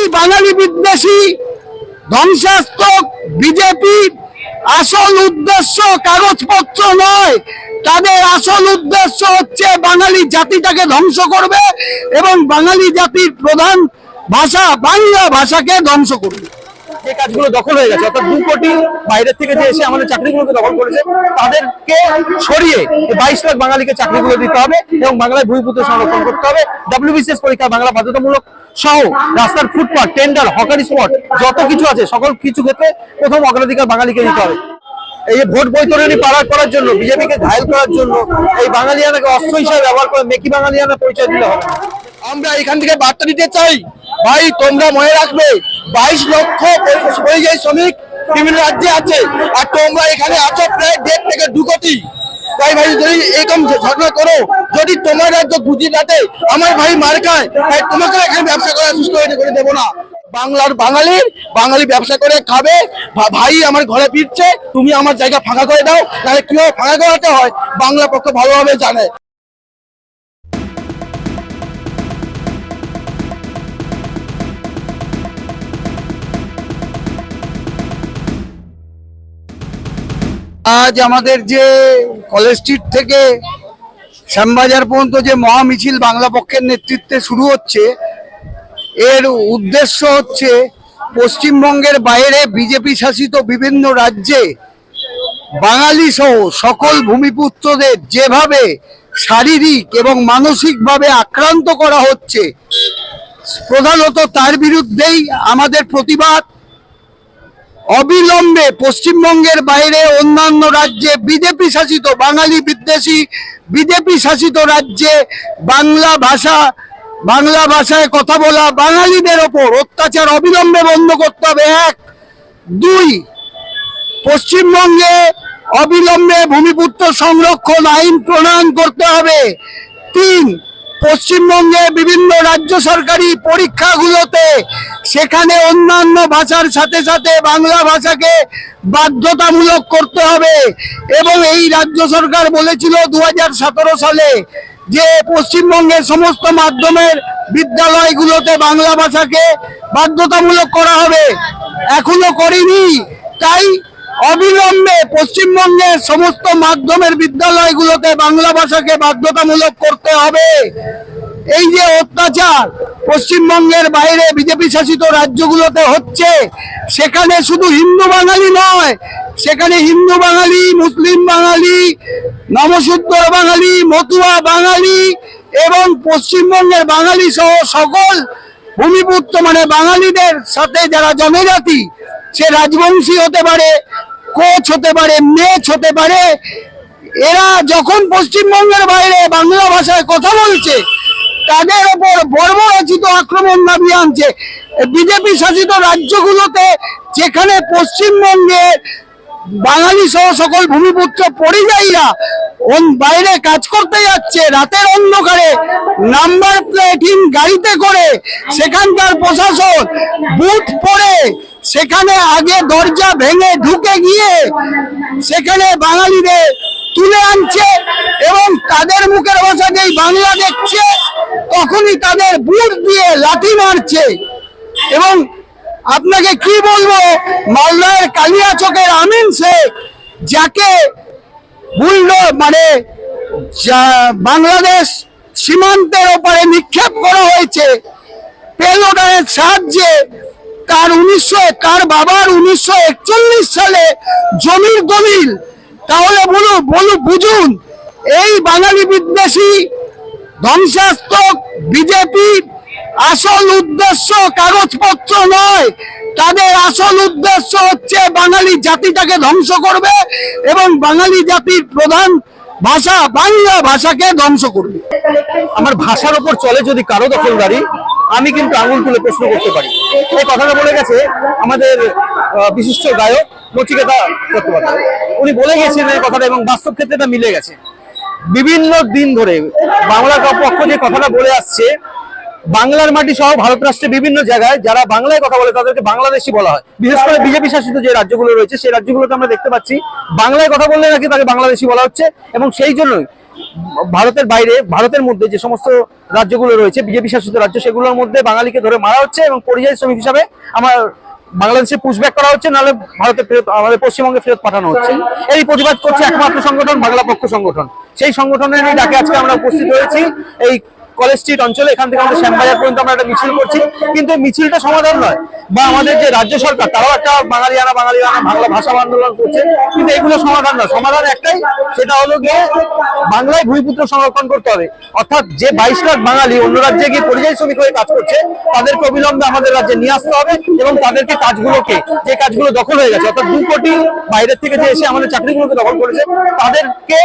এই বাঙালি বিদ্বেষী, ধ্বংসাত্মক বিজেপি আসল উদ্দেশ্য কাগজপত্র নয়। তাদের আসল উদ্দেশ্য হচ্ছে বাঙালি জাতিটাকে ধ্বংস করবে এবং বাঙালি জাতির প্রধান ভাষা বাংলা ভাষাকে ধ্বংস করবে। যে কাজগুলো দখল হয়ে গেছে, অর্থাৎ দু কোটি বাইরের থেকে যে এসে আমাদের চাকরিগুলোকে দখল করেছে, তাদেরকে সরিয়ে বাইশ লাখ বাঙালিকে চাকরিগুলো দিতে হবে এবং বাংলায় ভূমিপুত্র সংরক্ষণ করতে হবে। ডাব্লিউবিসিএস পরীক্ষা বাংলা বাধ্যতামূলক সহ রাস্তার ফুটপাথ টেন্ডার হকারি স্পট যত কিছু আছে, সকল কিছু ক্ষেত্রে প্রথম অগ্রাধিকার বাঙালিকে দিতে হবে। এই যে ভোট বৈতরণী পাড়া করার জন্য, বিজেপিকে ঘায়ল করার জন্য, এই বাঙালিয়ানাকে অস্ত্র হিসাবে ব্যবহার করে মেকি বাঙালিয়ানা পরিচয় দিলে হবে। আমরা এখান থেকে বার্তা দিতে চাই ভাই, তোমরা মনে রাখবে, বাইশ লক্ষ পরিযায়ী শ্রমিক বিভিন্ন রাজ্যে আছে, আর তোমরা এখানে আছো প্রায় দেড় থেকে দু কোটি। তাই ভাই, যদি এরকম ঘটনা করো, যদি তোমার রাজ্য গুজরাটে আমার ভাই মার খায়, তাই তোমাকে এখানে ব্যবসা করা সুস্থ করে দেবো না। বাংলার বাঙালির বাঙালি ব্যবসা করে খাবে ভাই আমার ঘরে ফিরছে, তুমি আমার জায়গা ফাঁকা করে দাও, তাহলে কীভাবে ফাঁকা করাতে হয়? বাংলা পক্ষ ভালোভাবে জানে। আজ আমাদের যে কলেজ স্ট্রিট থেকে শ্যামবাজার পর্যন্ত যে মহামিছিল বাংলা পক্ষের নেতৃত্বে শুরু হচ্ছে, এর উদ্দেশ্য হচ্ছে পশ্চিমবঙ্গের বাইরে বিজেপি শাসিত বিভিন্ন রাজ্যে বাঙালি সহ সকল ভূমিপুত্রদের যেভাবে শারীরিক এবং মানসিকভাবে আক্রান্ত করা হচ্ছে, প্রধানত তার বিরুদ্ধেই আমাদের প্রতিবাদ। অবিলম্বে পশ্চিমবঙ্গের বাইরে অন্যান্য রাজ্যে বিজেপি শাসিত বাঙালি বিদ্বেষী বিজেপি শাসিত রাজ্যে বাংলা ভাষা, বাংলা ভাষায় কথা বলা বাঙালিদের ওপর অত্যাচার অবিলম্বে বন্ধ করতে হবে। এক। দুই। পশ্চিমবঙ্গে অবিলম্বে ভূমিপুত্র সংরক্ষণ আইন প্রণয়ন করতে হবে। তিন। পশ্চিমবঙ্গে বিভিন্ন রাজ্য সরকারি পরীক্ষাগুলোতে সেখানে অন্যান্য ভাষার সাথে সাথে বাংলা ভাষাকে বাধ্যতামূলক করতে হবে। এবং এই রাজ্য সরকার বলেছিল দু হাজার সতেরো সালে যে পশ্চিমবঙ্গের সমস্ত মাধ্যমের বিদ্যালয়গুলোতে বাংলা ভাষাকে বাধ্যতামূলক করা হবে। এখনও করেনি। তাই অবিলম্বে পশ্চিমবঙ্গের সমস্ত মাধ্যমের বিদ্যালয়গুলোতে বাংলা ভাষাকে বাধ্যতামূলক করতে হবে। এই যে অত্যাচার পশ্চিমবঙ্গের বাইরে বিজেপি শাসিত রাজ্যগুলোতে হচ্ছে, সেখানে শুধু হিন্দু বাঙালি নয়, সেখানে হিন্দু বাঙালি, মুসলিম বাঙালি নমশূদ্র বাঙালি, মতুয়া বাঙালি এবং পশ্চিমবঙ্গের বাঙালি সহ সকল ভূমিপুত্র মানে বাঙালিদের সাথে যারা জনজাতি, সে রাজবংশী হতে পারে কোচ হতে পারে মেচ হতে পারে, এরা যখন পশ্চিমবঙ্গের বাইরে বাংলা ভাষায় কথা বলছে, তাদের ওপর বর্বরচিত আক্রমণ নামিয়ে আনছে। বিজেপি শাসিত রাজ্যগুলোতে যেখানে পশ্চিমবঙ্গে বাঙালি সহ সকল ভূমিপুত্র পরিযায়ীরা বাইরে কাজ করতে যাচ্ছে, রাতের অন্ধকারে নাম্বার প্লেটহীন গাড়িতে করে সেখানকার প্রশাসন বুথ পরে সেখানে আগে দরজা ভেঙে ঢুকে গিয়ে সেখানে বাঙালিদের তুলে আনছে এবং তাদের মুখের ভাষা যেই বাংলা দেখছে, তখনই তাদের বুট দিয়ে লাঠি মারছে। এবং আপনাকে কি বলব, মালদার কালিয়াচকের আমিন শেখ, যাকে বুলডো মানে বাংলাদেশ সীমান্তের ওপারে নিক্ষেপ করা হয়েছে, পেলোডারের সাহায্যে তার উনিশশো তার বাবার উনিশশো একচল্লিশ সালে জমির দলিল? তাহলে বলুন বলুন, বুঝুন। এই বাঙালি বিদ্বেষী, ধ্বংসাত্মক, বিজেপি আসল উদ্দেশ্য কাগজপত্র নয়। তাদের আসল উদ্দেশ্য হচ্ছে বাঙালি জাতিটাকে ধ্বংস করবে এবং বাঙালি জাতির প্রধান ভাষা বাংলা ভাষাকে ধ্বংস করবে। আমার ভাষার ওপর চলে যদি কারও দখলদারি আমি কিন্তু আঙুল তুলে প্রশ্ন করতে পারি। এই কথাটা বলে গেছে আমাদের বিশিষ্ট গায়ক নচিকেতা চট্টোপাধ্যায়। উনি বলে গেছেন এই কথাটা এবং বাস্তব ক্ষেত্রে এটা মিলে গেছে। বিভিন্ন দিন ধরে বাংলা পক্ষ যে কথাটা বলে আসছে, বাংলার মাটি সহ ভারত রাষ্ট্রের বিভিন্ন জায়গায় যারা বাংলায় কথা বলে তাদেরকে বাংলাদেশি বলা হয়। বিশেষ করে বিজেপি শাসিত যে রাজ্যগুলো রয়েছে, সেই রাজ্যগুলোতে আমরা দেখতে পাচ্ছি, বাংলায় কথা বললে নাকি তাকে বাংলাদেশি বলা হচ্ছে এবং সেই জন্যই ভারতের বাইরে, ভারতের মধ্যে যে সমস্ত রাজ্যগুলো রয়েছে, বিজেপি শাসিত রাজ্য, সেগুলোর মধ্যে বাঙালিকে ধরে মারা হচ্ছে এবং পরিযায়ী শ্রমিক হিসাবে আমার বাংলাদেশে পুশব্যাক করা হচ্ছে, নাহলে ভারতে ফেরত, আমাদের পশ্চিমবঙ্গে ফেরত পাঠানো হচ্ছে। এই প্রতিবাদ করছে একমাত্র সংগঠন, বাংলা পক্ষ সংগঠন। সেই সংগঠনের ডাকে আজকে আমরা উপস্থিত হয়েছি। এই কলেজ স্ট্রিট অঞ্চলে এখান থেকে আমাদের শ্যামবাজার পর্যন্ত আমরা একটা মিছিল করছি। কিন্তু মিছিলটা সমাধান নয়। বা আমাদের যে রাজ্য সরকার, তারাও একটা বাঙালিয়ানা বাঙালিয়ানা বাংলা ভাষা আন্দোলন করছে। কিন্তু এগুলো সমাধান নয়। সমাধান একটাই, সেটা হলো গিয়ে বাংলায় ভূমিপুত্র সংরক্ষণ করতে হবে। অর্থাৎ যে বাইশ লাখ বাঙালি অন্য রাজ্যে গিয়ে পরিযায়ী শ্রমিক হয়ে কাজ করছে, তাদেরকে অবিলম্বে আমাদের রাজ্যে নিয়ে আসতে হবে এবং তাদেরকে কাজগুলোকে, যে কাজগুলো দখল হয়ে গেছে, অর্থাৎ দু কোটি বাইরের থেকে যে এসে আমাদের চাকরিগুলোকে দখল করেছে, তাদেরকে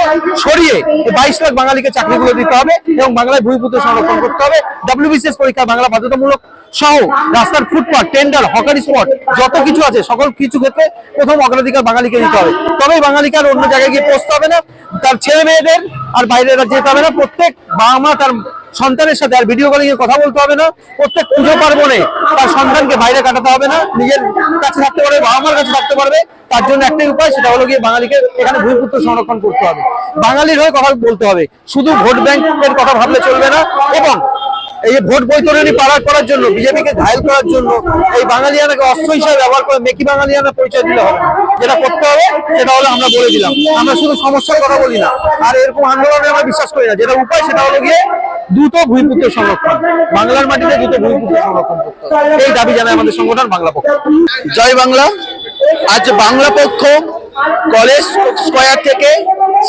সরিয়ে বাইশ লাখ বাঙালিকে চাকরিগুলো দিতে হবে এবং বাংলায় ভূমিপুত্র সংরক্ষণ করতে হবে। ডাব্লিউবিসিএস পরীক্ষা বাংলা বাধ্যতামূলক সহ রাস্তার ফুটপাথ টেন্ডার হকারি স্পট যত কিছু আছে, সকল কিছু ক্ষেত্রে প্রথম অগ্রাধিকার বাঙালিকে দিতে হবে। তবেই বাঙালিকে আর অন্য জায়গায় গিয়ে পৌঁছতে হবে না। তার ছেলে মেয়েদের আর বাইরে যেতে হবে না। প্রত্যেক বাবা মা তার সন্তানের সাথে আর ভিডিও কলিং এ কথা বলতে হবে না। প্রত্যেক পুজো পার্বণে তার সন্তানকে বাইরে কাটাতে হবে না। নিজের কাছে থাকতে পারবে, বাবা মার কাছে থাকতে পারবে। তার জন্য একটাই উপায়, সেটা হলো গিয়ে বাঙালিকে এখানে ভূমিপুত্র সংরক্ষণ করতে হবে। বাঙালির হয়ে কথা বলতে হবে। শুধু ভোট ব্যাংকের কথা ভাবলে চলবে না। এবং এই ভোট বৈতরণী পাড়া করার জন্য, বিজেপিকে ঘায়ল করার জন্য, এই বাঙালিয়ানাকে অস্ত্র হিসেবে ব্যবহার করে মেকি বাঙালিয়ানা পরিচয় দিলে হবে। যেটা করতে হবে, সেটা হলো আমরা বলে দিলাম। আমরা শুধু সমস্যার কথা বলি না। আর এরকম আন্দোলনে আমরা বিশ্বাস করি না। যেটা উপায়, সেটা হলো গিয়ে দ্রুত ভূমিপুত্র সংরক্ষণ। বাংলার মাটিতে দ্রুত ভূমিপুত্র সংরক্ষণ করতে এই দাবি জানায় আমাদের সংগঠন বাংলা পক্ষ। জয় বাংলা। আজ বাংলা পক্ষ কলেজ স্কোয়ার থেকে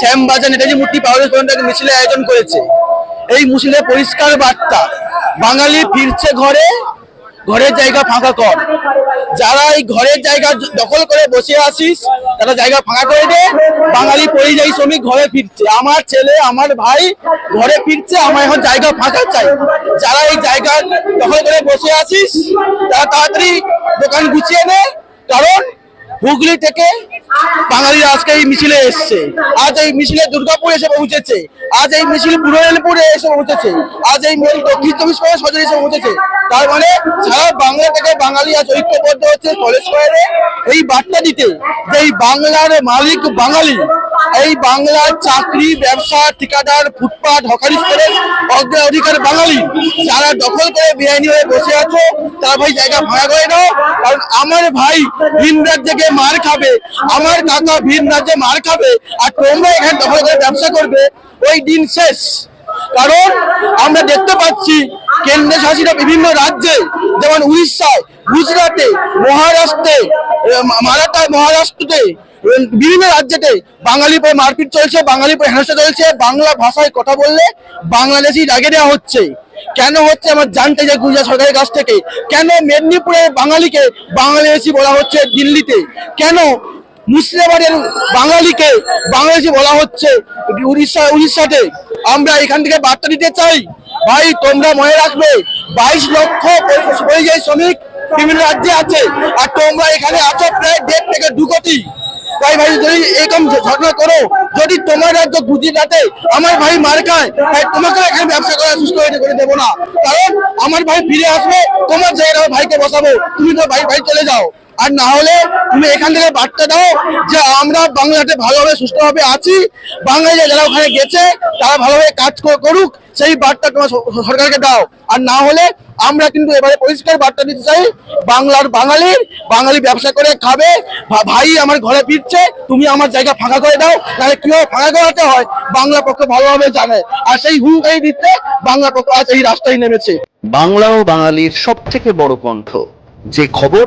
শ্যামবাজার নেতাজি মূর্তি পাওয়ার পর্যন্ত এক মিছিলের আয়োজন করেছে। এই মিছিলে পরিষ্কার বার্তা, বাঙালি ফিরছে ঘরে ঘরের জায়গা ফাঁকা কর। যারা এই ঘরের জায়গা দখল করে বসে আসিস তারা জায়গা ফাঁকা করে দে। বাঙালি পরিযায়ী শ্রমিক ঘরে ফিরছে। আমার ছেলে, আমার ভাই ঘরে ফিরছে, আমার এখন জায়গা ফাঁকা চাই। যারা এই জায়গা দখল করে বসে আসিস তারা তাড়াতাড়ি দোকান গুছিয়ে নে। কারণ হুগলি থেকে বাঙালিরা আজকে এই মিছিলে এসছে। আজ এই মিছিলে দুর্গাপুর এসে পৌঁছেছে। আজ এই মিছিল পুরোপুরে এসে পৌঁছেছে। আজ এই মিছিল দক্ষিণ চব্বিশ পরে সজনে এসে পৌঁছেছে। তার মানে সারা বাংলা থেকে বাঙালি আজ ঐক্যবদ্ধ হচ্ছে কলেজ স্কোয়ারে। এই বার্তা দিতে যে এই বাংলার মালিক বাঙালি এই বাংলার চাকরি ব্যবসা ঠিকাদার ফুটপাত হকারি স্টোরের অগ্রাধিকার বাঙালি। যারা দখল করে বেআইনি হয়ে বসে আছো তারা ভাই জায়গা ভাড়া করে নাও কারণ আমার ভাই ভিন রাজ্যে গিয়ে মার খাবে আমার কাকা ভিন রাজ্যে মার খাবে আর তোমরা এখানে দখল করে ব্যবসা করবে ওই দিন শেষ। কারণ আমরা দেখতে পাচ্ছি কেন্দ্র শাসিত বিভিন্ন রাজ্যে যেমন উড়িষ্যায় গুজরাটে মহারাষ্ট্রে আহ, মারাঠায় মহারাষ্ট্রতে বিভিন্ন রাজ্যেতে বাঙালি পরে মারপিট চলছে বাঙালি পরে হেনস্থা চলছে, বাংলা ভাষায় কথা বললে বাংলাদেশি রাগে দেওয়া হচ্ছে। কেন হচ্ছে আমার জানতে চাই গুজরাট সরকারের কাছ থেকে? কেন মেদিনীপুরের বাঙালিকে বাংলাদেশি বলা হচ্ছে দিল্লিতে? কেন মুর্শিদাবাদের বাঙালিকে বাংলাদেশি বলা হচ্ছে উড়িষ্যা, উড়িষ্যাতে? আমরা এখান থেকে বার্তা দিতে চাই। ভাই, তোমরা মনে রাখবে, বাইশ লক্ষ পরিযায়ী শ্রমিক বিভিন্ন রাজ্যে আছে, আর তোমরা এখানে আছো প্রায় দেড় থেকে দু কোটি। তাই ভাই, যদি এরকম ঘটনা করো, যদি তোমার রাজ্য গুজরাটে আমার ভাই মার খায়, তাই তোমাকে এখানে ব্যবসা করা সুস্থ হয়ে করে দেবো না। কারণ আমার ভাই ফিরে আসবে, তোমার জায়গায় ভাইকে বসাবো। তুমি তো ভাই ভাই চলে যাও। আর না হলে তুমি এখান থেকে বার্তা দাও যে আমরা বাংলাতে ভালোভাবে সুস্থভাবে আছি। বাঙালি যারা ওখানে গেছে, তারা ভালোভাবে কাজ করুক, সেই বার্তা তোমার সরকারকে দাও। আর না হলে আমরা কিন্তু এবারে পরিষ্কার বার্তা দিতে চাই, বাংলার বাঙালির, বাঙালি ব্যবসা করে খাবে ভাই আমার ঘরে ফিরছে, তুমি আমার জায়গা ফাঁকা করে দাও, নাহলে কীভাবে ফাঁকা করাতে হয়? বাংলা পক্ষ ভালোভাবে জানে। আর সেই হুমকাই দিতে বাংলা পক্ষ আজ এই রাস্তায় নেমেছে। বাংলা ও বাঙালির সব থেকে বড় কণ্ঠ, যে খবর